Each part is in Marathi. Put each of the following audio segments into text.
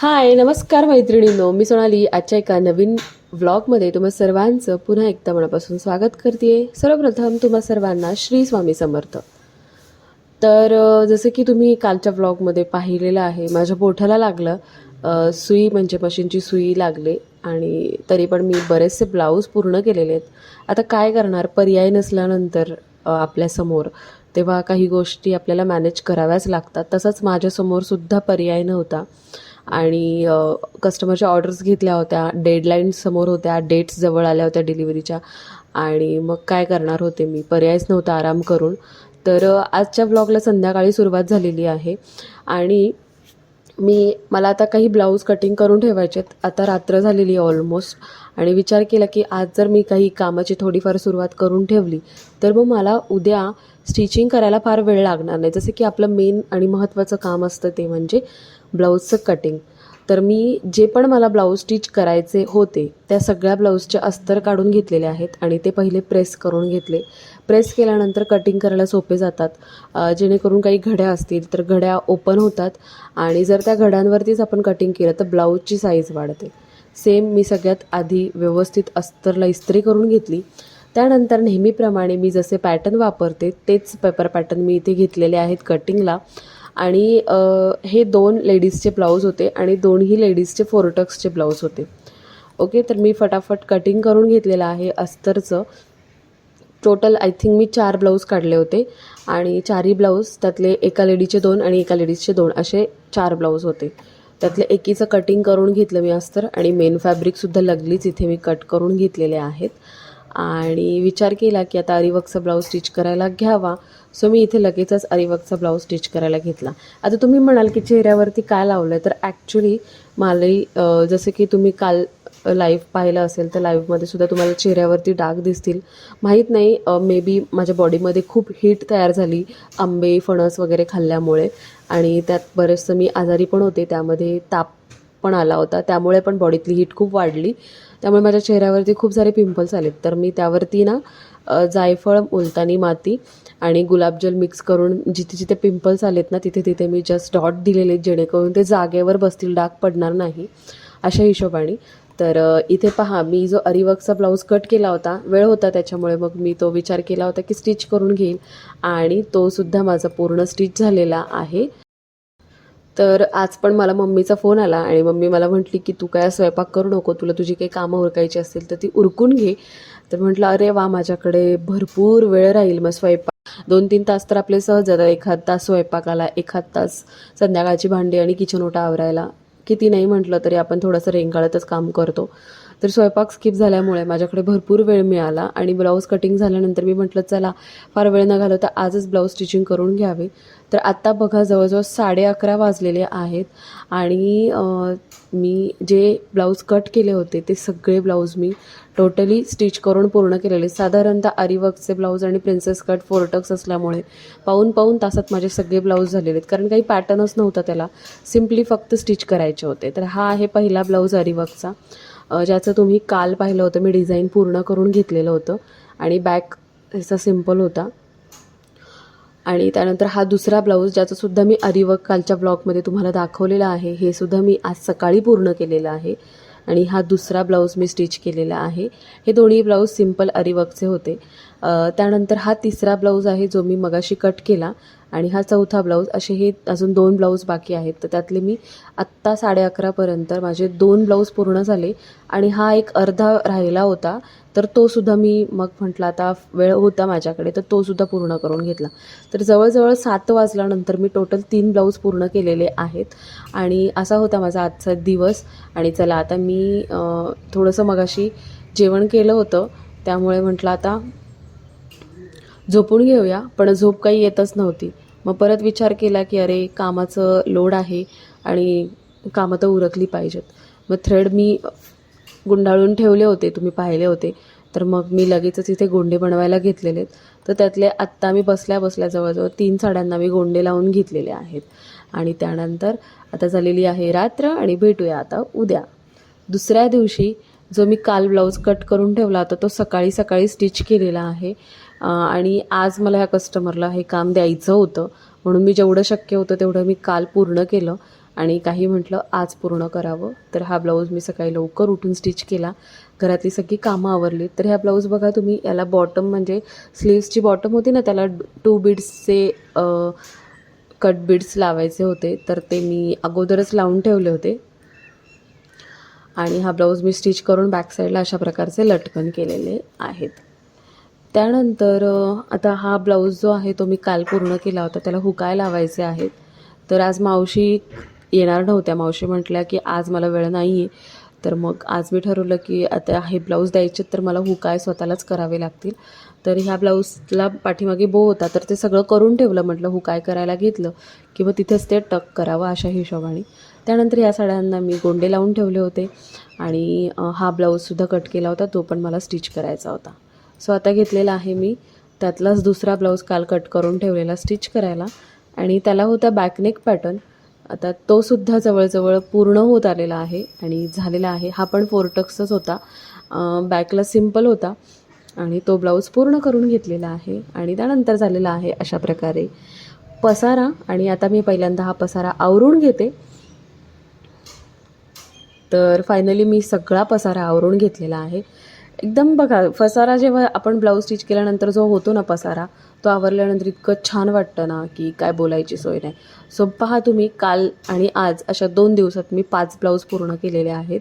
हाय नमस्कार मैत्रिणींनो. मी सोनाली. आजच्या एका नवीन व्लॉगमध्ये तुम्हा सर्वांचं पुन्हा एकदा मनापासून स्वागत करते सर्वप्रथम तुम्हा सर्वांना श्री स्वामी समर्थ. तर जसं की तुम्ही कालच्या व्लॉगमध्ये पाहिलेलं आहे माझ्या बोठाला लागलं. सुई म्हणजे मशीनची सुई लागली आणि तरी पण मी बरेचसे ब्लाऊज पूर्ण केलेले आहेत. आता काय करणार? पर्याय नसल्यानंतर आपल्यासमोर तेव्हा काही गोष्टी आपल्याला मॅनेज कराव्याच लागतात. तसंच माझ्यासमोरसुद्धा पर्याय नव्हता. आणि कस्टमरच्या ऑर्डर्स घेतल्या होत्या डेडलाईन समोर होत्या डेट्स जवळ आल्या होत्या डिलिव्हरीच्या आणि मग काय करणार होते मी? पर्यायच नव्हता आराम करून. तर आजच्या ब्लॉगला संध्याकाळी सुरुवात झालेली आहे. आणि मी मला आता काही ब्लाऊज कटिंग करून ठेवायचे आहेत. आता रात्र झालेली आहे ऑलमोस्ट आणि विचार केला की आज जर मी काही कामाची थोडीफार सुरुवात करून ठेवली तर मग मला उद्या स्टिचिंग करायला फार वेळ लागणार नाही. जसं की आपलं मेन आणि महत्त्वाचं काम असतं ते म्हणजे ब्लाऊजचं कटिंग तर मी जे पण मला ब्लाऊज स्टिच करायचे होते त्या सगळ्या ब्लाऊजचे अस्तर काढून घेतलेले आहेत आणि ते पहिले प्रेस करून घेतले. प्रेस केल्यानंतर कटिंग करायला सोपे जातात. जेणेकरून काही घड्या असतील तर घड्या ओपन होतात आणि जर त्या घड्यांवरतीच आपण कटिंग केलं तर ब्लाऊजची साईज वाढते. सेम मी सगळ्यात आधी व्यवस्थित अस्तरला इस्त्री करून घेतली. त्यानंतर नेहमीप्रमाणे मी जसे पॅटर्न वापरते तेच पेपर पॅटर्न मी इथे घेतलेले आहेत कटिंगला आणि हे दोन लेडीजचे ब्लाऊज होते आणि दोन्ही लेडीजचे फोरटक्सचे ब्लाऊज होते. ओके तर मी फटाफट कटिंग करून घेतलेलं आहे अस्तरचं. टोटल आय थिंक मी चार ब्लाऊज काढले होते आणि चारही ब्लाऊज त्यातले एका लेडीचे दोन आणि एका लेडीजचे दोन असे चार ब्लाऊज होते. त्यातले एकीचं कटिंग करून घेतलं मी अस्तर आणि मेन फॅब्रिकसुद्धा लगलीच इथे मी कट करून घेतलेले आहेत. आणि विचार केला की आता अरिवर्कचा ब्लाऊज स्टिच करायला घ्यावा. सो मी इथे लगेचच अरिवर्कचा ब्लाऊज स्टिच करायला घेतला. आता तुम्ही म्हणाल की चेहऱ्यावरती काय लावलं आहे तर ॲक्च्युली मलाही जसं की तुम्ही काल लाईव्ह पाहिलं असेल तर लाईव्हमध्ये सुद्धा तुम्हाला चेहऱ्यावरती डाग दिसतील. माहीत नाही मे बी माझ्या बॉडीमध्ये खूप हीट तयार झाली आंबे फणस वगैरे खाल्ल्यामुळे. आणि त्यात बरेचसं मी आजारी पण होते त्यामध्ये ताप पण आला होता त्यामुळे पण बॉडीतली हीट खूप वाढली. त्यामुळे माझ्या चेहऱ्यावरती खूप सारे पिंपल्स आलेत. तर मी त्यावरती ना जायफळ मुलतानी माती आणि गुलाबजल मिक्स करून जिथे जिथे पिंपल्स आलेत ना तिथे तिथे मी जस्ट डॉट दिलेले जेणेकरून ते जागेवर बसतील डाग पडणार नाही अशा हिशोबाने. तर इथे पहा मी जो अरिवर्कचा ब्लाऊज कट केला होता वेळ होता त्याच्यामुळे मग मी तो विचार केला होता की स्टिच करून घेईल आणि तो सुद्धा माझा पूर्ण स्टिच झालेला आहे. तर आज पण मला मम्मीचा फोन आला आणि मम्मी मला म्हटली की तू काय स्वयंपाक करू नको तुला तुझी काही कामं उरकायची असतील तर ती उरकून घे. तर म्हटलं अरे वा माझ्याकडे भरपूर वेळ राहील मग स्वयंपाक. दोन तीन तास तर आपले सहज जातात. एखाद तास स्वयंपाकाला एखाद तास संध्याकाळची भांडी आणि किचन ओटा आवरायला. किती नाही म्हटलं तरी आपण थोडंसं रेंगाळतच काम करतो. तर स्वयंपाक स्किप झाल्यामुळे माझ्याकडे भरपूर वेळ मिळाला आणि ब्लाऊज कटिंग झाल्यानंतर मी म्हटलं चला फार वेळ न घालवता आजच ब्लाऊज स्टिचिंग करून घ्यावे. तर आत्ता बघा जवळजवळ साडे अकरा वाजलेले आहेत आणि मी जे ब्लाऊज कट केले होते ते सगळे ब्लाऊज मी टोटली स्टिच करून पूर्ण केलेले. साधारणतः आरीवर्कचे ब्लाऊज आणि प्रिन्सेस कट फोरटक्स असल्यामुळे पाऊन पाऊन तासात माझे सगळे ब्लाऊज झालेले आहेत. कारण काही पॅटर्नच नव्हता त्याला. सिम्पली फक्त स्टिच करायचे होते. तर हा आहे पहिला ब्लाऊज अरिवकचा ज्याचं तुम्ही काल पाहिलं होतं मी डिझाईन पूर्ण करून घेतलेलं होतं आणि बॅक ह्याचा सिंपल होता. आणि त्यानंतर हा दुसरा ब्लाऊज ज्याचंसुद्धा मी अरिवर्क कालच्या ब्लॉगमध्ये तुम्हाला दाखवलेला आहे हे सुद्धा मी आज सकाळी पूर्ण केलेलं आहे. आणि हा दुसरा ब्लाऊज मी स्टिच केलेला आहे. हे दोन्ही ब्लाऊज सिंपल अरिवर्कचे होते. त्यानंतर हा तिसरा ब्लाऊज आहे जो मी मगाशी कट केला. आणि हा चौथा ब्लाऊज असे हे अजून दोन ब्लाऊज बाकी आहेत. तर त्यातले मी आत्ता साडे अकरापर्यंत माझे दोन ब्लाऊज पूर्ण झाले आणि हा एक अर्धा राहिला होता. तर तो सुद्धा मी मग म्हटलं आता वेळ होता माझ्याकडे तर तो सुद्धा पूर्ण करून घेतला. तर जवळजवळ सात वाजल्यानंतर मी टोटल तीन ब्लाऊज पूर्ण केलेले आहेत. आणि असा होता माझा आजचा दिवस. आणि चला आता मी थोडंसं मगाशी जेवण केलं होतं. त्यामुळे म्हटलं आता झोपून घेऊया पण झोप काही येतच नव्हती. मग परत विचार केला की अरे कामाचं लोड आहे आणि कामं तर उरकली पाहिजेत. मग थ्रेड मी गुंडाळून ठेवले होते तुम्ही पाहिले होते. तर मग मी लगेचच इथे गोंडे बनवायला घेतलेले आहेत. तर त्यातले आत्ता मी बसल्या बसल्या जवळजवळ तीन साड्यांना मी गोंडे लावून घेतलेले आहेत. आणि त्यानंतर आता झालेली आहे रात्र आणि भेटूया आता उद्या. दुसऱ्या दिवशी जो मी काल ब्लाऊज कट करून ठेवला होता तो सकाळी सकाळी स्टिच केलेला आहे. आणि आज मला ह्या कस्टमरला हे काम द्यायचं होतं. म्हणून मी जेवढं शक्य होतं तेवढं मी काल पूर्ण केलं. आणि काही म्हटलं आज पूर्ण करावं. तर हा ब्लाऊज मी सकाळी लवकर उठून स्टिच केला. घरातली सगळी कामं आवरली. तर ह्या ब्लाऊज बघा तुम्ही याला बॉटम म्हणजे स्लीव्सची बॉटम होती ना त्याला टू बीड्सचे कट बीड्स लावायचे होते. तर ते मी अगोदरच लावून ठेवले होते. आणि हा ब्लाऊज मी स्टिच करून बॅक साईडला अशा प्रकारचे लटकन केलेले आहेत. त्यानंतर आता हा ब्लाऊज जो आहे तो मी काल पूर्ण केला होता त्याला हुकाय लावायचे आहेत. तर आज मावशी येणार नव्हत्या. मावशी म्हटल्या की आज मला वेळ नाही आहे तर मग आज मी ठरवलं की आता हे ब्लाऊज द्यायचे तर मला हुकाय स्वतःलाच करावे लागतील. तर ह्या ब्लाऊजला पाठीमागे बो होता तर ते सगळं करून ठेवलं. म्हटलं हुकाय करायला घेतलं की मग तिथेच ते टक करावं अशा हिशोबाने. त्यानंतर या साड्यांना मी गोंडे लावून ठेवले होते आणि हा ब्लाऊजसुद्धा कट केला होता तो पण मला स्टिच करायचा होता. सो आता घेतलेला आहे मी. त्यातलाच दुसरा ब्लाऊज काल कट करून ठेवलेला स्टिच करायला. आणि त्याला होता बॅकनेक पॅटर्न आता तो सुद्धा जवळजवळ पूर्ण होत आलेला आहे आणि झालेला आहे. हा पण फोरटक्सच होता. बॅकला सिंपल होता. आणि तो ब्लाऊज पूर्ण करून घेतलेला आहे आणि त्यानंतर झालेला आहे अशा प्रकारे पसारा. आणि आता मी पहिल्यांदा हा पसारा आवरून घेते. तर फायनली मी सगळा पसारा आवरून घेतलेला आहे. एकदम बघा फसारा जेव्हा आपण ब्लाऊज स्टिच केल्यानंतर जो होतो ना पसारा तो आवरल्यानंतर इतकं छान वाटतं ना की काय बोलायची सोय नाही. सो पहा तुम्ही काल आणि आज अशा दोन दिवसात मी पाच ब्लाऊज पूर्ण केलेले आहेत.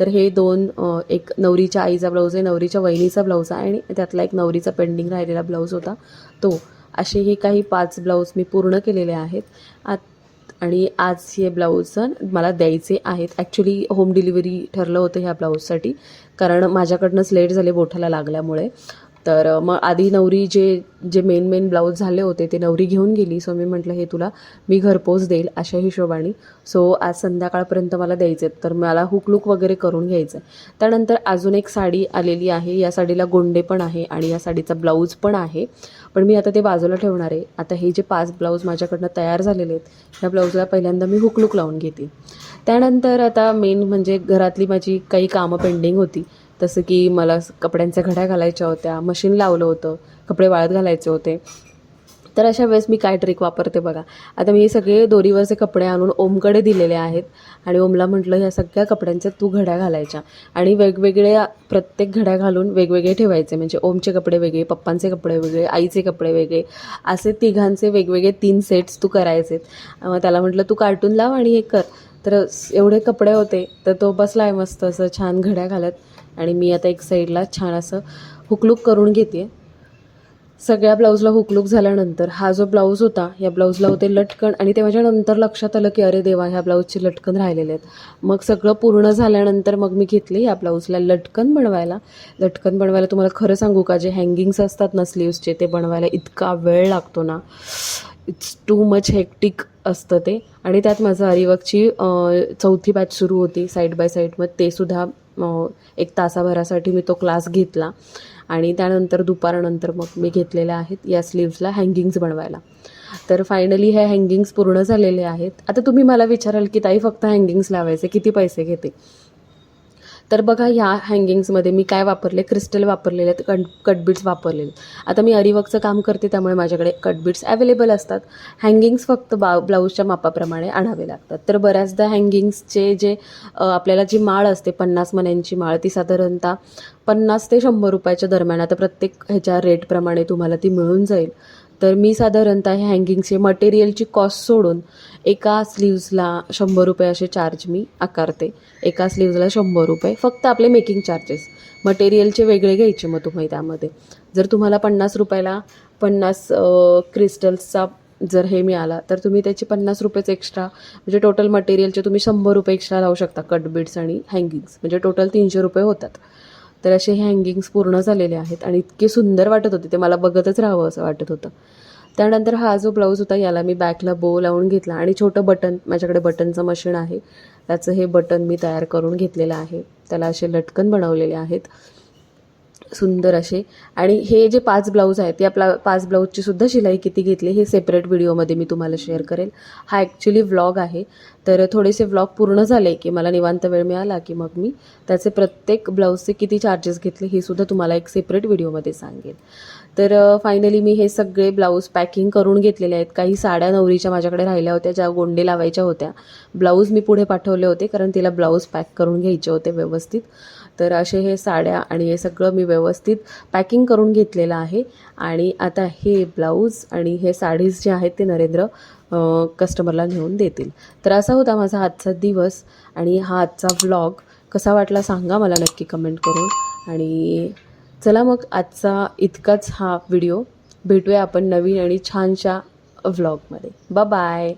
तर हे दोन एक नवरीच्या आईचा ब्लाऊज आहे नवरीच्या वहिनीचा ब्लाऊज आहे आणि त्यातला एक नवरीचा पेंडिंग राहिलेला ब्लाऊज होता. तो असे हे काही पाच ब्लाऊज मी पूर्ण केलेले आहेत. आत आणि आज हे ब्लाऊज मला द्यायचे आहेत. ॲक्च्युली होम डिलिव्हरी ठरलं होतं ह्या ब्लाऊजसाठी. कारण माझ्याकडनंच लेट झाले बोठाला लागल्यामुळे. तर मग आधी नवरी जे जे मेन मेन ब्लाऊज झाले होते ते नवरी घेऊन गेली. सो मी म्हटलं हे तुला मी घरपोच देईल अशा हिशोबाने. सो आज संध्याकाळपर्यंत मला द्यायचे आहेत. तर मला हुकलूक वगैरे करून घ्यायचं आहे. त्यानंतर अजून एक साडी आलेली आहे. या साडीला गोंडे पण आहे आणि या साडीचा ब्लाऊज पण आहे. पण मी आता ते बाजूला ठेवणार आहे. आता हे जे पाच ब्लाऊज माझ्याकडनं तयार झालेले आहेत ह्या ब्लाऊजला पहिल्यांदा मी हुकलूक लावून घेते. त्यानंतर आता मेन म्हणजे घरातली माझी काही कामं पेंडिंग होती. तसं की मला कपड्यांच्या घड्या घालायच्या होत्या मशीन लावलं होतं कपडे वाळत घालायचे होते. तर अशा वेळेस मी काय ट्रिक वापरते बघा. आता मी हे सगळे दोरीवरचे कपडे आणून ओमकडे दिलेले आहेत आणि ओमला म्हटलं ह्या सगळ्या कपड्यांच्या तू घड्या घालायच्या. आणि वेगवेगळ्या प्रत्येक घड्या घालून वेगवेगळे ठेवायचे. म्हणजे ओमचे कपडे वेगळे पप्पांचे कपडे वेगळे आईचे कपडे वेगळे असे तिघांचे वेगवेगळे तीन सेट्स तू करायचेत मग त्याला म्हटलं तू कार्टून लाव आणि हे कर. तर एवढे कपडे होते तर तो बसला आहे मस्त असं छान घड्या घालत. आणि मी आता एक साईडला छान असं हुकलूक करून घेते सगळ्या ब्लाऊजला हुकलूक झाल्यानंतर हा जो ब्लाऊज होता या ब्लाऊजला होते लटकन आणि ते माझ्या नंतर लक्षात आलं की अरे देवा ह्या ब्लाऊजचे लटकन राहिलेले आहेत. मग सगळं पूर्ण झाल्यानंतर मग मी घेतले या ब्लाऊजला लटकन बनवायला. लटकन बनवायला तुम्हाला खरं सांगू का जे हँगिंग्स असतात ना स्लीव्सचे ते बनवायला इतका वेळ लागतो ना. इट्स टू मच हेक्टिक असतं ते. आणि त्यात माझं अरिवर्कची चौथी बॅच सुरू होती साईड बाय साईड मग ते सुद्धा एक तासाभरासाठी मी तो क्लास घेतला. आणि त्यानंतर दुपारनंतर मग मी घेतलेल्या आहेत या स्लीव्सला हँगिंग्स बनवायला. तर फायनली हे हँगिंग्स पूर्ण झालेले आहेत. आता तुम्ही मला विचाराल की ताई फक्त हँगिंग्स लावायचे किती पैसे घेते? तर बघा ह्या हँगिंग्समध्ये मी काय वापरले? क्रिस्टल वापरलेले आहेत कट कटबीट्स वापरलेले आता मी अरिवर्कचं काम करते त्यामुळे माझ्याकडे कटबीट्स अवेलेबल असतात. हँगिंग्स फक्त बा ब्लाऊजच्या मापाप्रमाणे आणावे लागतात. तर बऱ्याचदा हँगिंग्सचे जे आपल्याला जी माळ असते पन्नास मण्यांची माळ ती साधारणतः पन्नास ते शंभर रुपयाच्या दरम्यान आता प्रत्येक ह्याच्या रेटप्रमाणे तुम्हाला ती मिळून जाईल. तर मी साधारणतः ह्या हँगिंगचे मटेरियलची कॉस्ट सोडून एका स्लीव्जला शंभर रुपये असे चार्ज मी आकारते. एका स्लीव्जला शंभर रुपये. फक्त आपले मेकिंग चार्जेस मटेरियलचे वेगळे घ्यायचे मग तुम्ही त्यामध्ये. जर तुम्हाला पन्नास रुपयाला पन्नास क्रिस्टल्सचा जर हे मिळाला तर तुम्ही त्याचे पन्नास रुपयेच एक्स्ट्रा म्हणजे टोटल मटेरियलचे तुम्ही शंभर रुपये एक्स्ट्रा लावू शकता कटबीट्स आणि हँगिंग्स म्हणजे टोटल तीनशे रुपये होतात. तर असे हे हँगिंग्स पूर्ण झालेले आहेत आणि इतके सुंदर वाटत होते ते मला बघतच राहावं असं वाटत होतं. त्यानंतर हा जो ब्लाऊज होता याला मी बॅकला बो लावून घेतला आणि छोटं बटन माझ्याकडे बटनचं मशीन आहे. त्याचं हे बटन मी तयार करून घेतलेलं आहे. त्याला असे लटकन बनवलेले आहेत. सुंदर असे. आणि हे जे पाच ब्लाऊज आहेत या प्ला पाच ब्लाऊजची सुद्धा शिलाई किती घेतली हे सेपरेट व्हिडिओमध्ये मी तुम्हाला शेअर करेल. हा ॲक्च्युली व्लॉग आहे. तर थोडेसे व्लॉग पूर्ण झाले की मला निवांत वेळ मिळाला की मग मी त्याचे प्रत्येक ब्लाऊजचे किती चार्जेस घेतले हे सुद्धा तुम्हाला एक सेपरेट व्हिडिओमध्ये सांगेल. तर फायनली मी हे सगळे ब्लाऊज पॅकिंग करून घेतलेले आहेत. काही साड्या नवरीच्या माझ्याकडे राहिल्या होत्या ज्या गोंडे लावायच्या होत्या. ब्लाऊज मी पुढे पाठवले होते कारण तिला ब्लाऊज पॅक करून घ्यायचे होते व्यवस्थित. तर असे हे साड्या आणि हे सगळं मी व्यवस्थित पॅकिंग करून घेतलेलं आहे. आणि आता हे ब्लाऊज आणि हे साडीज जे आहेत ते नरेंद्र कस्टमरला घेऊन देतील. तर असा होता माझा आजचा दिवस आणि हा आजचा व्लॉग कसा वाटला सांगा मला नक्की कमेंट करून. आणि चला मग आजचा इतकाच हा व्हिडिओ भेटूया आपण नवीन आणि छानशा व्लॉगमध्ये बाय